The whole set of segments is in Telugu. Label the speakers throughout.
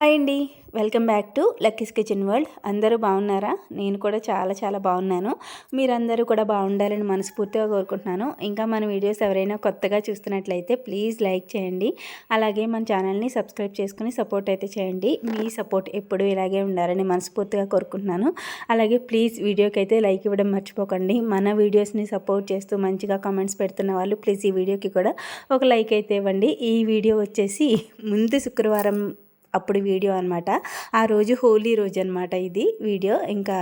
Speaker 1: హాయ్ అండి. Welcome back to Lucky's kitchen world. అందరూ బాగున్నారా? నేను కూడా చాలా చాలా బాగున్నాను. మీరందరూ కూడా బాగుండాలని మనస్ఫూర్తిగా కోరుకుంటున్నాను. ఇంకా మన వీడియోస్ ఎవరైనా కొత్తగా చూస్తున్నట్లయితే ప్లీజ్ లైక్ చేయండి. అలాగే మన ఛానల్ని సబ్స్క్రైబ్ చేసుకుని సపోర్ట్ అయితే చేయండి. మీ సపోర్ట్ ఎప్పుడు ఇలాగే ఉండాలని మనస్ఫూర్తిగా కోరుకుంటున్నాను. అలాగే ప్లీజ్ వీడియోకి అయితే లైక్ ఇవ్వడం మర్చిపోకండి. మన వీడియోస్ని సపోర్ట్ చేస్తూ మంచిగా కామెంట్స్ పెడుతున్న వాళ్ళు ప్లీజ్ ఈ వీడియోకి కూడా ఒక లైక్ అయితే ఇవ్వండి. ఈ వీడియో వచ్చేసి ముందు శుక్రవారం అప్పుడు వీడియో అనమాట ఆ రోజు హోలీ రోజు అనమాట ఇది వీడియో. ఇంకా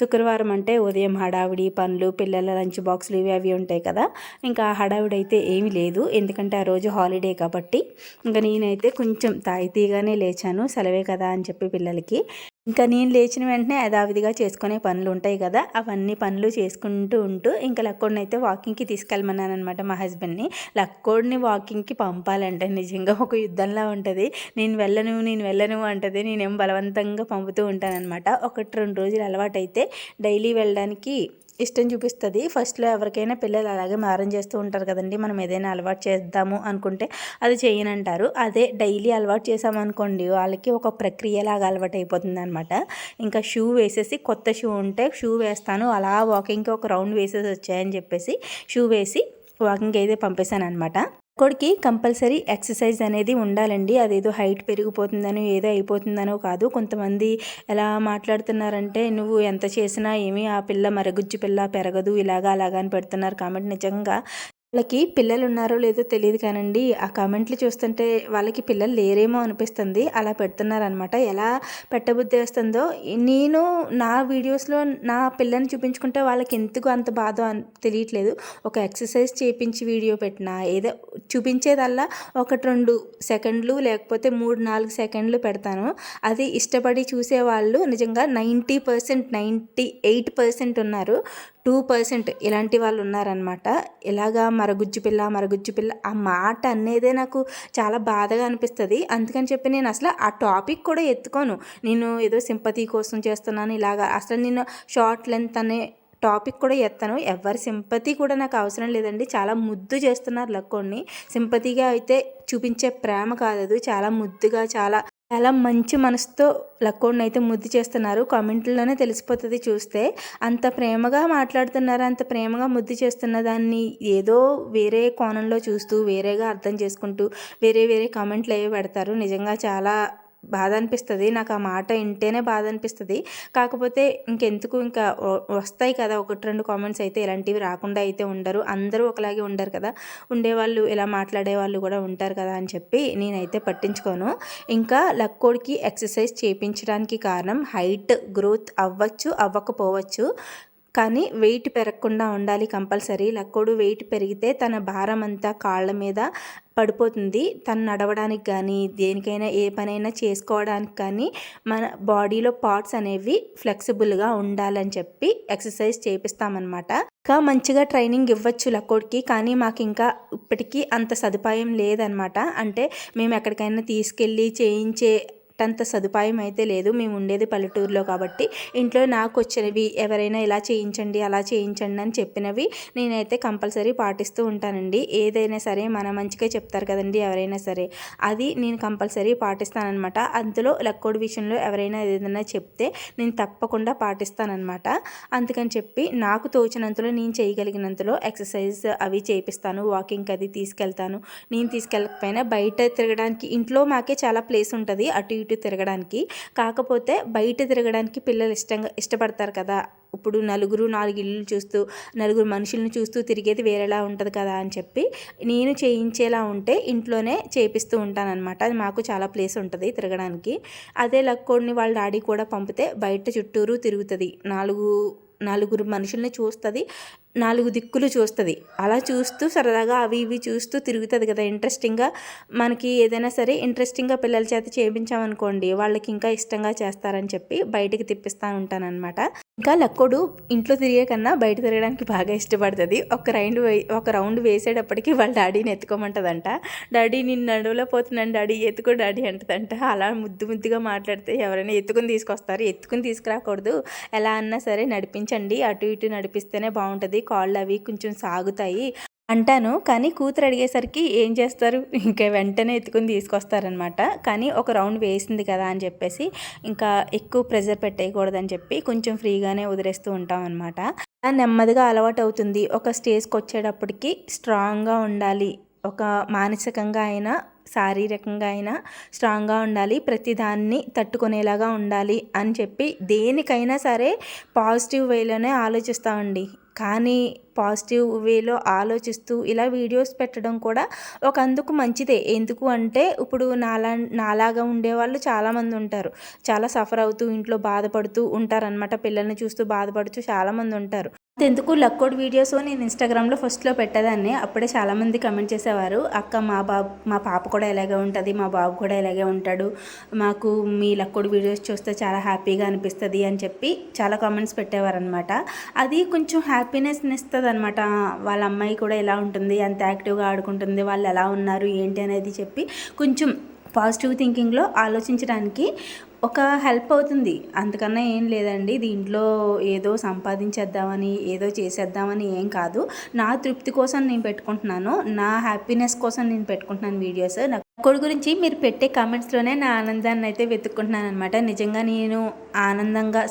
Speaker 1: శుక్రవారం అంటే ఉదయం హడావిడి పనులు పిల్లల లంచ్ బాక్సులు ఇవి అవి ఉంటాయి కదా. ఇంకా హడావిడి అయితే ఏమీ లేదు. ఎందుకంటే ఆ రోజు హాలిడే కాబట్టి. ఇంకా నేనైతే కొంచెం తాయితీగానే లేచాను. సెలవే కదా అని చెప్పి పిల్లలకి. ఇంకా నేను లేచిన వెంటనే యథావిధిగా చేసుకునే పనులు ఉంటాయి కదా అవన్నీ పనులు చేసుకుంటూ ఉంటూ ఇంకా లక్కోడిని అయితే వాకింగ్కి తీసుకెళ్ళమన్నాను అనమాట మా హస్బెండ్ని. లక్కోడిని వాకింగ్కి పంపాలంటే నిజంగా ఒక యుద్ధంలా ఉంటుంది. నేను వెళ్ళను నేను వెళ్ళను అంటది. నేనేం బలవంతంగా పంపుతూ ఉంటానన్నమాట. ఒకటి రెండు రోజులు అలవాటైతే డైలీ వెళ్ళడానికి ఇష్టం చూపిస్తుంది. ఫస్ట్లో ఎవరికైనా పిల్లలు అలాగే మారం చేస్తూ ఉంటారు కదండి. మనం ఏదైనా అలవాటు చేద్దాము అనుకుంటే అది చేయనంటారు. అదే డైలీ అలవాటు చేసామనుకోండి వాళ్ళకి ఒక ప్రక్రియలాగా అలవాటు అయిపోతుంది అనమాట ఇంకా షూ వేసేసి కొత్త షూ ఉంటే షూ వేస్తాను. అలా వాకింగ్కి ఒక రౌండ్ వేసేసి వచ్చాయని చెప్పేసి షూ వేసి వాకింగ్ అయితే పంపేశాను అనమాట కొడుకి కంపల్సరీ ఎక్సర్సైజ్ అనేది ఉండాలండి. అదేదో హైట్ పెరిగిపోతుందనో ఏదో అయిపోతుందనో కాదు. కొంతమంది ఎలా మాట్లాడుతున్నారంటే నువ్వు ఎంత చేసినా ఏమీ ఆ పిల్ల మరగుజ్జు పిల్ల పెరగదు ఇలాగా అలాగా అని పెడుతున్నారు. కాబట్టి నిజంగా వాళ్ళకి పిల్లలు ఉన్నారో లేదో తెలియదు కానండి. ఆ కామెంట్లు చూస్తుంటే వాళ్ళకి పిల్లలు లేరేమో అనిపిస్తుంది. అలా పెడుతున్నారనమాట ఎలా పెట్టబుద్ధి వేస్తుందో నేను నా వీడియోస్లో నా పిల్లని చూపించుకుంటే వాళ్ళకి ఎందుకు అంత బాధ తెలియట్లేదు. ఒక ఎక్సర్సైజ్ చేపించి వీడియో పెట్టినా ఏదో చూపించేదల్లా ఒకటి రెండు సెకండ్లు లేకపోతే మూడు నాలుగు సెకండ్లు పెడతాను. అది ఇష్టపడి చూసేవాళ్ళు నిజంగా ninety percent ninety eight percent ఉన్నారు. టూ పర్సెంట్ ఇలాంటి వాళ్ళు ఉన్నారనమాట ఇలాగా మరగుజ్జు పిల్ల మరగుజ్జు పిల్ల ఆ మాట అనేదే నాకు చాలా బాధగా అనిపిస్తుంది. అందుకని చెప్పి నేను అసలు ఆ టాపిక్ కూడా ఎత్తుకోను. నేను ఏదో సింపతి కోసం చేస్తున్నాను ఇలాగా అసలు నేను షార్ట్ లెంత్ అనే టాపిక్ కూడా ఎత్తాను. ఎవరి సింపతి కూడా నాకు అవసరం లేదండి. చాలా ముద్దు చేస్తున్నారు లక్కోడిని సింపతిగా అయితే చూపించే ప్రేమ కాదు చాలా ముద్దుగా చాలా చాలా మంచి మనసుతో లక్కోడిని అయితే ముద్దు చేస్తున్నారు. కామెంట్లోనే తెలిసిపోతుంది చూస్తే. అంత ప్రేమగా మాట్లాడుతున్నారు అంత ప్రేమగా ముద్దు చేస్తున్న దాన్ని ఏదో వేరే కోణంలో చూస్తూ వేరేగా అర్థం చేసుకుంటూ వేరే వేరే కామెంట్లు అవి పెడతారు. నిజంగా చాలా బాధ అనిపిస్తుంది నాకు ఆ మాట వింటేనే బాధ అనిపిస్తుంది కాకపోతే ఇంకెందుకు ఇంకా వస్తాయి కదా ఒకటి రెండు కామెంట్స్ అయితే ఇలాంటివి రాకుండా అయితే ఉండరు. అందరూ ఒకలాగే ఉండరు కదా. ఉండేవాళ్ళు ఇలా మాట్లాడే వాళ్ళు కూడా ఉంటారు కదా అని చెప్పి నేనైతే పట్టించుకోను. ఇంకా లక్కోడికి ఎక్సర్సైజ్ చేయించడానికి కారణం హైట్ గ్రోత్ అవ్వచ్చు అవ్వకపోవచ్చు. కానీ వెయిట్ పెరగకుండా ఉండాలి కంపల్సరీ. లక్కోడు వెయిట్ పెరిగితే తన భారం అంతా కాళ్ళ మీద పడిపోతుంది. తను నడవడానికి కానీ దేనికైనా ఏ పనైనా చేసుకోవడానికి కానీ మన బాడీలో పార్ట్స్ అనేవి ఫ్లెక్సిబుల్గా ఉండాలని చెప్పి ఎక్సర్సైజ్ చేపిస్తామన్నమాట. ఇంకా మంచిగా ట్రైనింగ్ ఇవ్వచ్చు లక్కోడికి కానీ మాకు ఇంకా ఇప్పటికీ అంత సదుపాయం లేదనమాట అంటే మేము ఎక్కడికైనా తీసుకెళ్ళి చేయించే అంత సదుపాయం అయితే లేదు. మేము ఉండేది పల్లెటూరులో కాబట్టి ఇంట్లో నాకు వచ్చినవి ఎవరైనా ఇలా చేయించండి అలా చేయించండి అని చెప్పినవి నేనైతే కంపల్సరీ పాటిస్తూ ఉంటానండి. ఏదైనా సరే మన మంచిగా చెప్తారు కదండి ఎవరైనా సరే. అది నేను కంపల్సరీ పాటిస్తానమాట అందులో లక్కోడి విషయంలో ఎవరైనా ఏదైనా చెప్తే నేను తప్పకుండా పాటిస్తానమాట అందుకని చెప్పి నాకు తోచినంతలో నేను చేయగలిగినంతలో ఎక్సర్సైజ్ అవి చేపిస్తాను. వాకింగ్కి అది తీసుకెళ్తాను. నేను తీసుకెళ్ళకపోయినా బయట తిరగడానికి ఇంట్లో మాకే చాలా ప్లేస్ ఉంటుంది. అటు ఇటు తిరగడానికి. కాకపోతే బయట తిరగడానికి పిల్లలు ఇష్టంగా ఇష్టపడతారు కదా. ఇప్పుడు నలుగురు నాలుగు ఇళ్ళు చూస్తూ నలుగురు మనుషులను చూస్తూ తిరిగేది వేరేలా ఉంటుంది కదా అని చెప్పి నేను చేయించేలా ఉంటే ఇంట్లోనే చేపిస్తూ ఉంటానన్నమాట. అది మాకు చాలా ప్లేస్ ఉంటుంది తిరగడానికి. అదే లక్కోడిని వాళ్ళ డాడీ కూడా పంపితే బయట చుట్టూరు తిరుగుతుంది. నాలుగు నలుగురు మనుషుల్ని చూస్తుంది. నాలుగు దిక్కులు చూస్తుంది. అలా చూస్తూ సరదాగా అవి ఇవి చూస్తూ తిరుగుతుంది కదా. ఇంట్రెస్టింగ్గా మనకి ఏదైనా సరే ఇంట్రెస్టింగ్గా పిల్లల చేత చేయించామనుకోండి వాళ్ళకి ఇంకా ఇష్టంగా చేస్తారని చెప్పి బయటికి తిప్పిస్తూ ఉంటానన్నమాట. ఇంకా లక్కోడు ఇంట్లో తిరిగే కన్నా బయట తిరగడానికి బాగా ఇష్టపడుతుంది. ఒక రౌండ్ ఒక రౌండ్ వేసేటప్పటికి వాళ్ళ డాడీని ఎత్తుకోమంటదంట. డాడీ నేను నడువులో పోతున్నాను డాడీ ఎత్తుకో డాడీ అంటదంట. అలా ముద్దు ముద్దుగా మాట్లాడితే ఎవరైనా ఎత్తుకుని తీసుకొస్తారు. ఎత్తుకుని తీసుకురాకూడదు. ఎలా అన్నా సరే నడిపించండి. అటు ఇటు నడిపిస్తేనే బాగుంటుంది. కాళ్ళు అవి కొంచెం సాగుతాయి అంటాను. కానీ కూతురు అడిగేసరికి ఏం చేస్తారు? ఇంకా వెంటనే ఎత్తుకుని తీసుకొస్తారనమాట. కానీ ఒక రౌండ్ వేసింది కదా అని చెప్పేసి ఇంకా ఎక్కువ ప్రెజర్ పెట్టేయకూడదని చెప్పి కొంచెం ఫ్రీగానే వదిలేస్తూ ఉంటాం అనమాట నెమ్మదిగా అలవాటు అవుతుంది ఒక స్టేజ్కి వచ్చేటప్పటికి స్ట్రాంగ్గా ఉండాలి. ఒక మానసికంగా అయినా శారీరకంగా అయినా స్ట్రాంగ్గా ఉండాలి. ప్రతిదాన్ని తట్టుకునేలాగా ఉండాలి అని చెప్పి దేనికైనా సరే పాజిటివ్ వేలోనే ఆలోచిస్తామండి. కానీ పాజిటివ్ వేలో ఆలోచిస్తూ ఇలా వీడియోస్ పెట్టడం కూడా ఒక అందుకు మంచిదే. ఎందుకు అంటే ఇప్పుడు నాలా నాలాగా ఉండేవాళ్ళు చాలామంది ఉంటారు. చాలా సఫర్ అవుతూ ఇంట్లో బాధపడుతూ ఉంటారనమాట పిల్లల్ని చూస్తూ బాధపడుతూ చాలామంది ఉంటారు. ఎందుకు లక్కోడ్ వీడియోస్ నేను ఇన్స్టాగ్రామ్లో ఫస్ట్లో పెట్టేదాన్ని. అప్పుడే చాలామంది కమెంట్ చేసేవారు అక్క మా బాబు మా పాప కూడా ఇలాగే ఉంటుంది మా బాబు కూడా ఇలాగే ఉంటాడు మాకు మీ లక్కోడ్ వీడియోస్ చూస్తే చాలా హ్యాపీగా అనిపిస్తుంది అని చెప్పి చాలా కామెంట్స్ పెట్టేవారు అనమాట అది కొంచెం హ్యాపీనెస్ని ఇస్తుంది అనమాట వాళ్ళ అమ్మాయి కూడా ఎలా ఉంటుంది ఎంత యాక్టివ్గా ఆడుకుంటుంది వాళ్ళు ఎలా ఉన్నారు ఏంటి అనేది చెప్పి కొంచెం పాజిటివ్ థింకింగ్లో ఆలోచించడానికి ఒక హెల్ప్ అవుతుంది. అంతకన్నా ఏం లేదండి. దీంట్లో ఏదో సంపాదించేద్దామని ఏదో చేసేద్దామని ఏం కాదు. నా తృప్తి కోసం నేను పెట్టుకుంటున్నాను. నా హ్యాపీనెస్ కోసం నేను పెట్టుకుంటున్నాను వీడియోస్. నా కొడు గురించి మీరు పెట్టే కామెంట్స్లోనే నా ఆనందాన్ని అయితే వెతుక్కుంటున్నాను అనమాట నిజంగా నేను ఆనందంగా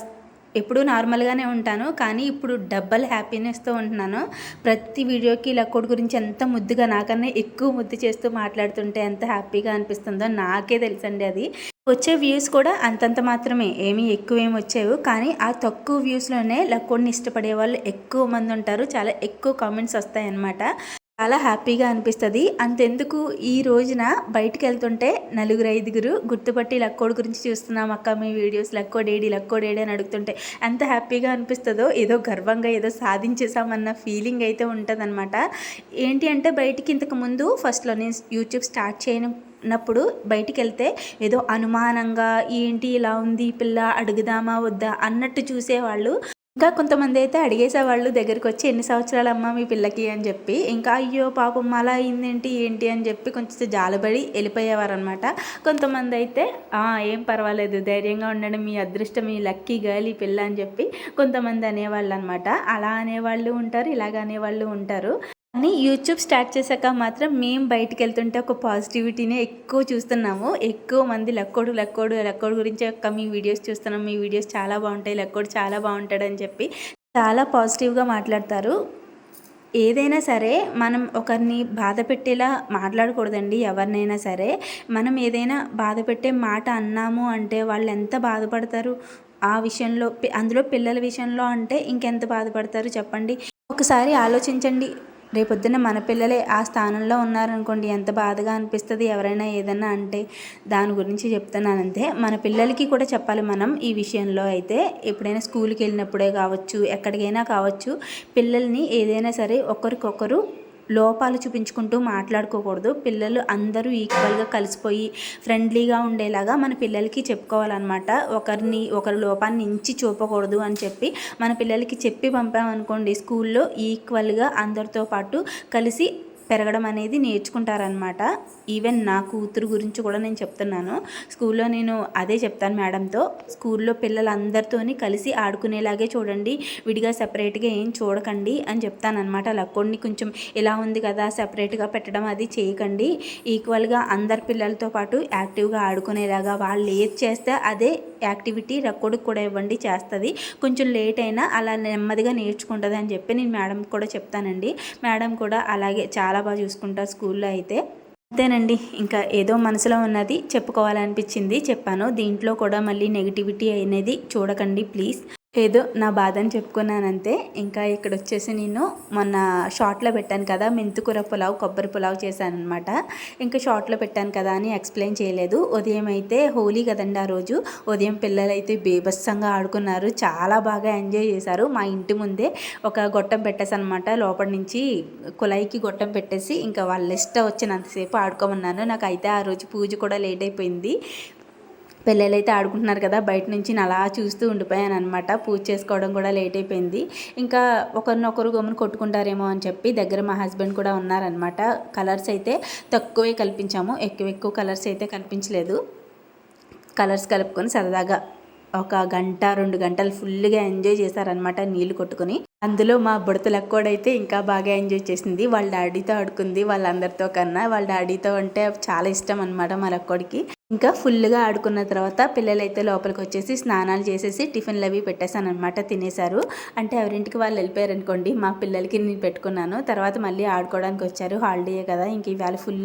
Speaker 1: ఎప్పుడు నార్మల్గానే ఉంటాను కానీ ఇప్పుడు డబ్బల్ హ్యాపీనెస్తో ఉంటున్నాను. ప్రతి వీడియోకి లక్కోడి గురించి ఎంత ముద్దుగా నాకన్నా ఎక్కువ ముద్దు చేస్తూ మాట్లాడుతుంటే ఎంత హ్యాపీగా అనిపిస్తుందో నాకే తెలుసండి అది. వచ్చే వ్యూస్ కూడా అంతంత మాత్రమే ఏమీ ఎక్కువేం వచ్చేవు వచ్చేవి కానీ ఆ తక్కువ వ్యూస్లోనే లక్కోడిని ఇష్టపడే వాళ్ళు ఎక్కువ మంది ఉంటారు చాలా ఎక్కువ కామెంట్స్ వస్తాయన్నమాట. చాలా హ్యాపీగా అనిపిస్తుంది. అంతెందుకు ఈ రోజున బయటికి వెళ్తుంటే నలుగురు ఐదుగురు గుర్తుపట్టి లక్కోడి గురించి చూస్తున్నాం అక్క మీ వీడియోస్ లక్కోడేడి లక్కోడేడి అని అడుగుతుంటే ఎంత హ్యాపీగా అనిపిస్తుందో ఏదో గర్వంగా ఏదో సాధించేసామన్న ఫీలింగ్ అయితే ఉంటుందన్నమాట. ఏంటి అంటే బయటికి ఇంతకు ముందు ఫస్ట్లో నేను యూట్యూబ్ స్టార్ట్ చేయను ఉన్నప్పుడు బయటికి వెళ్తే ఏదో అనుమానంగా ఏంటి ఇలా ఉంది పిల్ల అడుగుదామా వద్దా అన్నట్టు చూసేవాళ్ళు. ఇంకా కొంతమంది అయితే అడిగేసేవాళ్ళు దగ్గరికి వచ్చి ఎన్ని సంవత్సరాలు అమ్మ మీ పిల్లకి? అని చెప్పి ఇంకా అయ్యో పాపం అలా అయిందేంటి ఏంటి? అని చెప్పి కొంచెం జాలబడి వెళ్ళిపోయేవారు అనమాట కొంతమంది అయితే ఏం పర్వాలేదు ధైర్యంగా ఉండడం మీ అదృష్టం మీ లక్కీ గర్ల్ ఈ పిల్ల అని చెప్పి కొంతమంది అనేవాళ్ళు అనమాట అలా అనేవాళ్ళు ఉంటారు ఇలాగ అనేవాళ్ళు ఉంటారు. కానీ యూట్యూబ్ స్టార్ట్ చేశాక మాత్రం మేము బయటికి వెళ్తుంటే ఒక పాజిటివిటీనే ఎక్కువ చూస్తున్నాము. ఎక్కువ మంది లక్కోడు లక్కోడు లక్కోడు గురించి ఒక్క మీ వీడియోస్ చూస్తున్నాం. మీ వీడియోస్ చాలా బాగుంటాయి. లక్కోడు చాలా బాగుంటాడని చెప్పి చాలా పాజిటివ్గా మాట్లాడతారు. ఏదైనా సరే మనం ఒకరిని బాధ పెట్టేలా మాట్లాడకూడదండి ఎవరినైనా సరే. మనం ఏదైనా బాధ పెట్టే మాట అన్నాము అంటే వాళ్ళు ఎంత బాధపడతారు? ఆ విషయంలో అందులో పిల్లల విషయంలో అంటే ఇంకెంత బాధపడతారు చెప్పండి? ఒకసారి ఆలోచించండి. రేపొద్దున మన పిల్లలే ఆ స్థానంలో ఉన్నారనుకోండి ఎంత బాధగా అనిపిస్తుంది ఎవరైనా ఏదన్నా అంటే దాని గురించి చెప్తున్నాను అంతే మన పిల్లలకి కూడా చెప్పాలి మనం ఈ విషయంలో అయితే. ఎప్పుడైనా స్కూల్కి వెళ్ళినప్పుడే కావచ్చు ఎక్కడికైనా కావచ్చు పిల్లల్ని ఏదైనా సరే ఒకరికొకరు లోపాలు చూపించుకుంటూ మాట్లాడుకోకూడదు. పిల్లలు అందరూ ఈక్వల్గా కలిసిపోయి ఫ్రెండ్లీగా ఉండేలాగా మన పిల్లలకి చెప్పుకోవాలన్నమాట. ఒకరిని ఒకరి లోపాన్ని ఇంచి చూపకూడదు అని చెప్పి మన పిల్లలకి చెప్పి పంపామనుకోండి స్కూల్లో ఈక్వల్గా అందరితో పాటు కలిసి పెరగడం అనేది నేర్చుకుంటారనమాట ఈవెన్ నా కూతురు గురించి కూడా నేను చెప్తున్నాను. స్కూల్లో నేను అదే చెప్తాను మేడంతో. స్కూల్లో పిల్లలందరితోని కలిసి ఆడుకునేలాగే చూడండి. విడిగా సపరేట్గా ఏం చూడకండి అని చెప్తానమాట లక్కోడిని కొంచెం ఇలా ఉంది కదా సపరేట్గా పెట్టడం అది చేయకండి. ఈక్వల్గా అందరి పిల్లలతో పాటు యాక్టివ్గా ఆడుకునేలాగా వాళ్ళు ఏది చేస్తే అదే యాక్టివిటీ రక్కోడికి కూడా ఇవ్వండి చేస్తుంది. కొంచెం లేట్ అయినా అలా నెమ్మదిగా నేర్చుకుంటుంది అని చెప్పి నేను మేడం కూడా చెప్తానండి. మేడం కూడా అలాగే చాలా బాగా చూసుకుంటారు స్కూల్లో అయితే. అంతేనండి. ఇంకా ఏదో మనసులో ఉన్నది చెప్పుకోవాలనిపించింది చెప్పాను. దీంట్లో కూడా మళ్ళీ నెగిటివిటీ అనేది చూడకండి ప్లీజ్ ఏదో నా బాధని చెప్పుకున్నానంతే. ఇంకా ఇక్కడ వచ్చేసి నేను మొన్న షార్ట్లో పెట్టాను కదా మెంతుకూర పులావ్ కొబ్బరి పులావ్ చేశాను అనమాట ఇంకా షార్ట్లో పెట్టాను కదా అని ఎక్స్ప్లెయిన్ చేయలేదు. ఉదయం అయితే హోలీ కదండి ఆ రోజు. ఉదయం పిల్లలు అయితే బీభత్సంగా ఆడుకున్నారు. చాలా బాగా ఎంజాయ్ చేశారు. మా ఇంటి ముందే ఒక గొట్టం పెట్టేసనమాట లోపల నుంచి కుళాయికి గొట్టం పెట్టేసి ఇంకా వాళ్ళ ఇష్టం వచ్చినంతసేపు ఆడుకోమన్నాను. నాకు అయితే ఆ రోజు పూజ కూడా లేట్ అయిపోయింది. పిల్లలైతే ఆడుకుంటున్నారు కదా బయట నుంచి అలా చూస్తూ ఉండిపోయాను అనమాట పూజ చేసుకోవడం కూడా లేట్ అయిపోయింది. ఇంకా ఒకరినొకరు గమ్మును కొట్టుకుంటారేమో అని చెప్పి దగ్గర మా హస్బెండ్ కూడా ఉన్నారనమాట కలర్స్ అయితే తక్కువే కల్పించాము. ఎక్కువ ఎక్కువ కలర్స్ అయితే కల్పించలేదు. కలర్స్ కలుపుకొని సరదాగా ఒక గంట రెండు గంటలు ఫుల్గా ఎంజాయ్ చేశారనమాట నీళ్ళు కొట్టుకొని. అందులో మా బుడతలకు కూడా అయితే ఇంకా బాగా ఎంజాయ్ చేసింది. వాళ్ళ డాడీతో ఆడుకుంది వాళ్ళందరితో కన్నా. వాళ్ళ డాడీతో అంటే చాలా ఇష్టం అనమాట మరొక్కడికి ఇంకా ఫుల్గా ఆడుకున్న తర్వాత పిల్లలైతే లోపలికి వచ్చేసి స్నానాలు చేసేసి టిఫిన్లు అవి పెట్టేశాను అనమాట తినేశారు. అంటే ఎవరింటికి వాళ్ళు వెళ్ళిపోయారు అనుకోండి మా పిల్లలకి నేను పెట్టుకున్నాను. తర్వాత మళ్ళీ ఆడుకోవడానికి వచ్చారు. హాలిడే కదా ఇంక ఇవాళ ఫుల్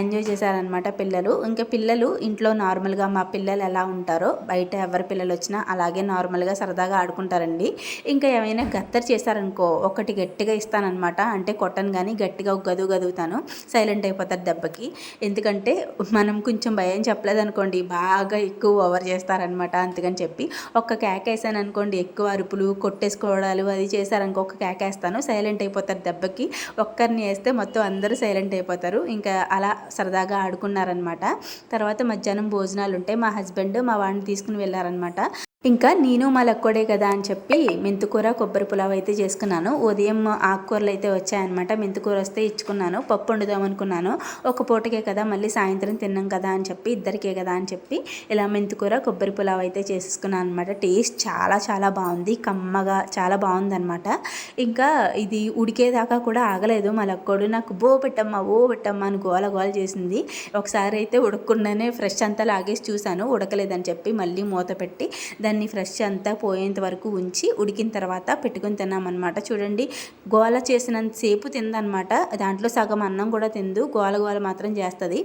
Speaker 1: ఎంజాయ్ చేశారనమాట పిల్లలు. ఇంకా పిల్లలు ఇంట్లో నార్మల్గా మా పిల్లలు ఎలా ఉంటారో బయట ఎవరి పిల్లలు వచ్చినా అలాగే నార్మల్గా సరదాగా ఆడుకుంటారండి. ఇంకా ఏమైనా గత్తర్ చేశారనుకో ఒకటి గట్టిగా ఇస్తానమాట అంటే కొట్టను కానీ గట్టిగా గదువు గదువుతాను. సైలెంట్ అయిపోతారు దెబ్బకి. ఎందుకంటే మనం కొంచెం భయం చెప్పలేదు అనుకోండి బాగా ఎక్కువ ఓవర్ చేస్తారనమాట అందుకని చెప్పి ఒక్క కేకేసాను అనుకోండి ఎక్కువ అరుపులు కొట్టేసుకోవడాలు అది చేశారనుకో ఒక కేకేస్తాను సైలెంట్ అయిపోతారు దెబ్బకి. ఒక్కరిని వేస్తే మొత్తం అందరూ సైలెంట్ అయిపోతారు. ఇంకా అలా సరదాగా ఆడుకున్నారనమాట తర్వాత మధ్యాహ్నం భోజనాలు ఉంటాయి మా హస్బెండ్ మా వాడిని తీసుకుని వెళ్ళారనమాట ఇంకా నేను మా లక్కోడే కదా అని చెప్పి మెంతుకూర కొబ్బరి పులావ్ అయితే చేసుకున్నాను. ఉదయం ఆకుకూరలు అయితే వచ్చాయన్నమాట. మెంతుకూర వస్తే ఇచ్చుకున్నాను. పప్పు వండుదాం అనుకున్నాను. ఒక పూటకే కదా మళ్ళీ సాయంత్రం తిన్నాం కదా అని చెప్పి ఇద్దరికే కదా అని చెప్పి ఇలా మెంతుకూర కొబ్బరి పులావ్ అయితే చేసుకున్నాను అనమాట టేస్ట్ చాలా చాలా బాగుంది. కమ్మగా చాలా బాగుందనమాట ఇంకా ఇది ఉడికేదాకా కూడా ఆగలేదు మా లక్కోడు నాకు బో పెట్టమ్మా ఓ పెట్టమ్మా అని గోల గోల చేసింది. ఒకసారి అయితే ఉడకకుండానే ఫ్రెష్ అంతా లాగేసి చూశాను. ఉడకలేదని చెప్పి మళ్ళీ మూత పెట్టి దాన్ని దాన్ని ఫ్రెష్ అంతా పోయేంత వరకు ఉంచి ఉడికిన తర్వాత పెట్టుకుని తిన్నామన్నమాట. చూడండి గోల చేసినంతసేపు తిందనమాట దాంట్లో సగం అన్నం కూడా తిందు. గోల గోల మాత్రం చేస్తుంది.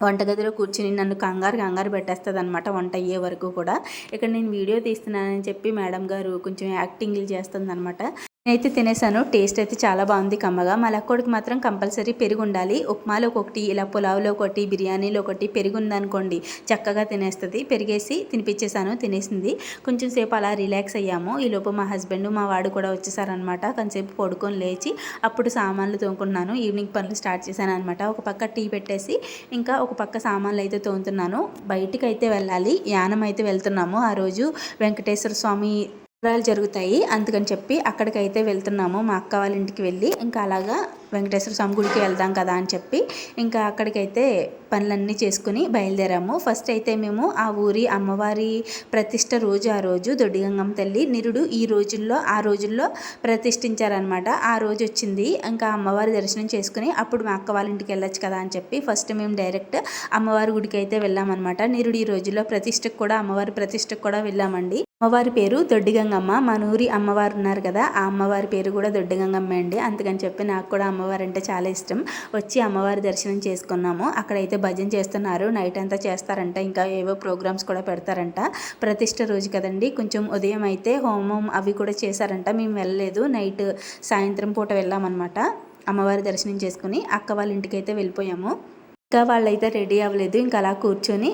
Speaker 1: వంటగదిలో కూర్చుని నన్ను కంగారు కంగారు పెట్టేస్తుంది అనమాట వంట అయ్యే వరకు కూడా. ఇక్కడ నేను వీడియో తీస్తున్నానని చెప్పి మేడం గారు కొంచెం యాక్టింగ్లు చేస్తుంది అనమాట నేనైతే తినేసాను. టేస్ట్ అయితే చాలా బాగుంది కమ్మగా. మా లక్కోడికి మాత్రం కంపల్సరీ పెరుగు ఉండాలి ఉప్మాలో ఒకటి ఇలా పులావ్లో ఒకటి బిర్యానీలో ఒకటి పెరుగు ఉందనుకోండి చక్కగా తినేస్తుంది. పెరిగేసి తినిపించేసాను తినేసింది. కొంచెం సేపు అలా రిలాక్స్ అయ్యాము. ఈలోపు మా హస్బెండ్ మా వాడు కూడా వచ్చేసారనమాట కొంచెంసేపు పడుకొని లేచి అప్పుడు సామాన్లు తోముకున్నాను. ఈవినింగ్ పనులు స్టార్ట్ చేశాను అనమాట ఒక పక్క టీ పెట్టేసి ఇంకా ఒక పక్క సామాన్లు అయితే తోముతున్నాను. బయటికి అయితే వెళ్ళాలి. యానం అయితే వెళ్తున్నాము. ఆ రోజు వెంకటేశ్వర స్వామి సంబరాలు జరుగుతాయి. అందుకని చెప్పి అక్కడికైతే వెళ్తున్నాము. మా అక్క వాళ్ళ ఇంటికి వెళ్ళి ఇంకా అలాగా వెంకటేశ్వర స్వామి గుడికి వెళ్దాం కదా అని చెప్పి ఇంకా అక్కడికైతే పనులన్నీ చేసుకుని బయలుదేరాము. ఫస్ట్ అయితే మేము ఆ ఊరి అమ్మవారి ప్రతిష్ట రోజు ఆ రోజు దొడ్డిగంగమ్మ తల్లి నిరుడు ఈ రోజుల్లో ఆ రోజుల్లో ప్రతిష్ఠించారనమాట ఆ రోజు వచ్చింది. ఇంకా అమ్మవారి దర్శనం చేసుకుని అప్పుడు మా అక్క వాళ్ళ ఇంటికి వెళ్ళొచ్చు కదా అని చెప్పి ఫస్ట్ మేము డైరెక్ట్ అమ్మవారి గుడికి అయితే వెళ్ళామన్నమాట. నిరుడు ఈ రోజుల్లో ప్రతిష్టకు కూడా అమ్మవారి ప్రతిష్టకు కూడా వెళ్ళామండి. అమ్మవారి పేరు దొడ్డిగంగమ్మ. మా నూరి అమ్మవారు ఉన్నారు కదా ఆ అమ్మవారి పేరు కూడా దొడ్డిగంగమ్మ అండి. అందుకని చెప్పి నాకు కూడా అమ్మవారు అంటే చాలా ఇష్టం. వచ్చి అమ్మవారి దర్శనం చేసుకున్నాము. అక్కడైతే భజన చేస్తున్నారు. నైట్ అంతా చేస్తారంట. ఇంకా ఏవో ప్రోగ్రామ్స్ కూడా పెడతారంట. ప్రతిష్ట రోజు కదండి. కొంచెం ఉదయం అయితే హోమం అవి కూడా చేశారంట. మేము వెళ్ళలేదు. నైట్ సాయంత్రం పూట వెళ్ళామన్నమాట. అమ్మవారి దర్శనం చేసుకుని అక్క వాళ్ళ ఇంటికి అయితే వెళ్ళిపోయాము. ఇంకా వాళ్ళైతే రెడీ అవ్వలేదు. ఇంకా అలా కూర్చొని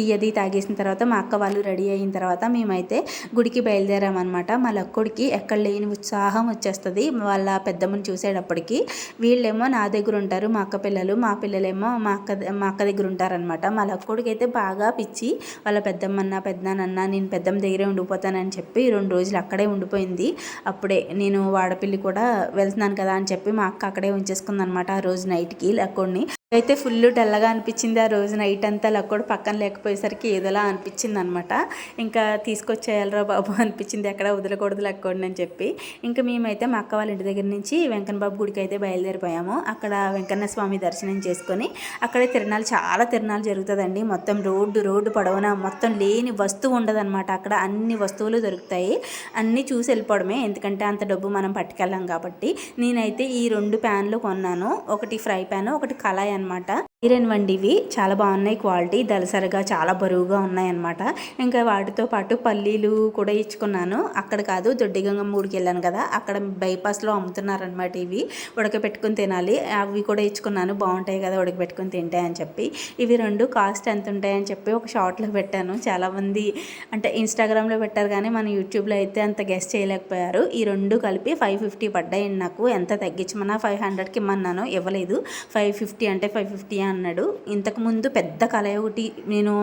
Speaker 1: టీ అది తాగేసిన తర్వాత మా అక్క వాళ్ళు రెడీ అయిన తర్వాత మేమైతే గుడికి బయలుదేరామన్నమాట. మా లక్కుడికి ఎక్కడ లేని ఉత్సాహం వచ్చేస్తుంది. వాళ్ళ పెద్దమ్మని చూసేటప్పటికి వీళ్ళేమో నా దగ్గర ఉంటారు మా అక్క పిల్లలు మా పిల్లలేమో మా అక్క మా అక్క దగ్గర ఉంటారనమాట మా లక్కుడికి అయితే బాగా పిచ్చి. వాళ్ళ పెద్దమ్మన్న పెద్దనాన్న నేను పెద్దమ్మ దగ్గరే ఉండిపోతానని చెప్పి రెండు రోజులు అక్కడే ఉండిపోయింది. అప్పుడే నేను వాడపిల్లి కూడా వెళ్తున్నాను కదా అని చెప్పి మా అక్క అక్కడే ఉంచేసుకుందనమాట ఆ రోజు నైట్కి లక్కుడిని. అయితే ఫుల్ డల్లగా అనిపించింది ఆ రోజు నైట్ అంతా. లక్కడు పక్కన లేకపోయేసరికి ఏదోలా అనిపించింది అనమాట ఇంకా తీసుకొచ్చేయాలరా బాబు అనిపించింది. ఎక్కడ వదలకూడదు లక్కోడిని అని చెప్పి. ఇంకా మేమైతే మా అక్క వాళ్ళ ఇంటి దగ్గర నుంచి వెంకన్నబాబు గుడికి అయితే బయలుదేరిపోయాము. అక్కడ వెంకన్న స్వామి దర్శనం చేసుకొని అక్కడే తిరణాలు చాలా తిరణాలు జరుగుతుందండి. మొత్తం రోడ్డు రోడ్డు పొడవునా మొత్తం లేని వస్తువు ఉండదన్నమాట అక్కడ అన్ని వస్తువులు దొరుకుతాయి. అన్నీ చూసి వెళ్ళిపోవడమే. ఎందుకంటే అంత డబ్బు మనం పట్టుకెళ్ళాం కాబట్టి. నేనైతే ఈ రెండు ప్యాన్లు కొన్నాను. ఒకటి ఫ్రై ప్యాన్ ఒకటి కళాయి అనమాట. ఐరన్ వండివి చాలా బాగున్నాయి. క్వాలిటీ దలసరిగా చాలా బరువుగా ఉన్నాయన్నమాట. ఇంకా వాటితో పాటు పల్లీలు కూడా ఇచ్చుకున్నాను. అక్కడ కాదు దొడ్డిగంగ ఊరికి వెళ్ళాను కదా అక్కడ బైపాస్లో అమ్ముతున్నారనమాట ఇవి. ఉడకపెట్టుకుని తినాలి. అవి కూడా ఇచ్చుకున్నాను. బాగుంటాయి కదా ఉడకపెట్టుకుని తింటాయి అని చెప్పి. ఇవి రెండు కాస్ట్ ఎంత ఉంటాయని చెప్పి ఒక షార్ట్లో పెట్టాను. చాలామంది అంటే ఇన్స్టాగ్రామ్లో పెట్టారు కానీ మన యూట్యూబ్లో అయితే అంత గెస్ట్ చేయలేకపోయారు. ఈ రెండు కలిపి ఫైవ్ ఫిఫ్టీ పడ్డాయి నాకు. ఎంత తగ్గించమన్నా ఫైవ్ హండ్రెడ్కి ఇమ్మన్నాను. ఇవ్వలేదు. ఫైవ్ ఫిఫ్టీ అంటే ఫైవ్ ఫిఫ్టీ అన్నాడు. ఇంతకుముందు పెద్ద కళాయి ఒకటి నేను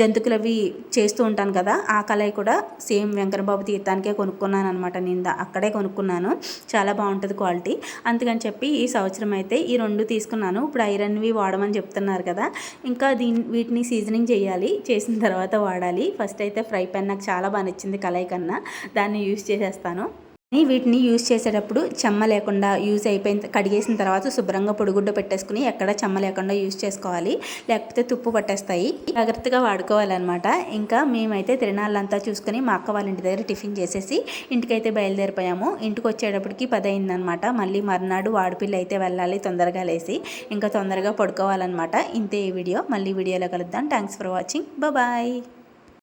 Speaker 1: జంతుకులు అవి చేస్తూ ఉంటాను కదా ఆ కళాయి కూడా సేమ్ వెంకటబాబు తీర్థానికే కొనుక్కున్నాను అనమాట నేను అక్కడే కొనుక్కున్నాను. చాలా బాగుంటుంది క్వాలిటీ. అందుకని చెప్పి ఈ సంవత్సరం అయితే ఈ రెండు తీసుకున్నాను. ఇప్పుడు ఐరన్వి వాడమని చెప్తున్నారు కదా ఇంకా దీని వీటిని సీజనింగ్ చేయాలి. చేసిన తర్వాత వాడాలి. ఫస్ట్ అయితే ఫ్రై పెన్ నాకు చాలా బాగా నచ్చింది కళాయి కన్నా. దాన్ని యూస్ చేసేస్తాను. వీటిని యూజ్ చేసేటప్పుడు చెమ్మ లేకుండా యూజ్ అయిపోయిన కడిగేసిన తర్వాత శుభ్రంగా పొడిగుడ్డ పెట్టేసుకుని ఎక్కడ చెమ్మ లేకుండా యూజ్ చేసుకోవాలి. లేకపోతే తుప్పు పట్టేస్తాయి. జాగ్రత్తగా వాడుకోవాలన్నమాట. ఇంకా మేమైతే తిరణాలంతా చూసుకుని మా అక్క వాళ్ళ ఇంటి దగ్గర టిఫిన్ చేసేసి ఇంటికైతే బయలుదేరిపోయాము. ఇంటికి వచ్చేటప్పటికి పది అయిందనమాట మళ్ళీ మర్నాడు వాడిపిల్ల అయితే వెళ్ళాలి తొందరగా లేసి. ఇంకా తొందరగా పడుకోవాలన్నమాట. ఇంతే ఈ వీడియో. మళ్ళీ వీడియోలో కలుద్దాం. Thanks for watching. బాయ్.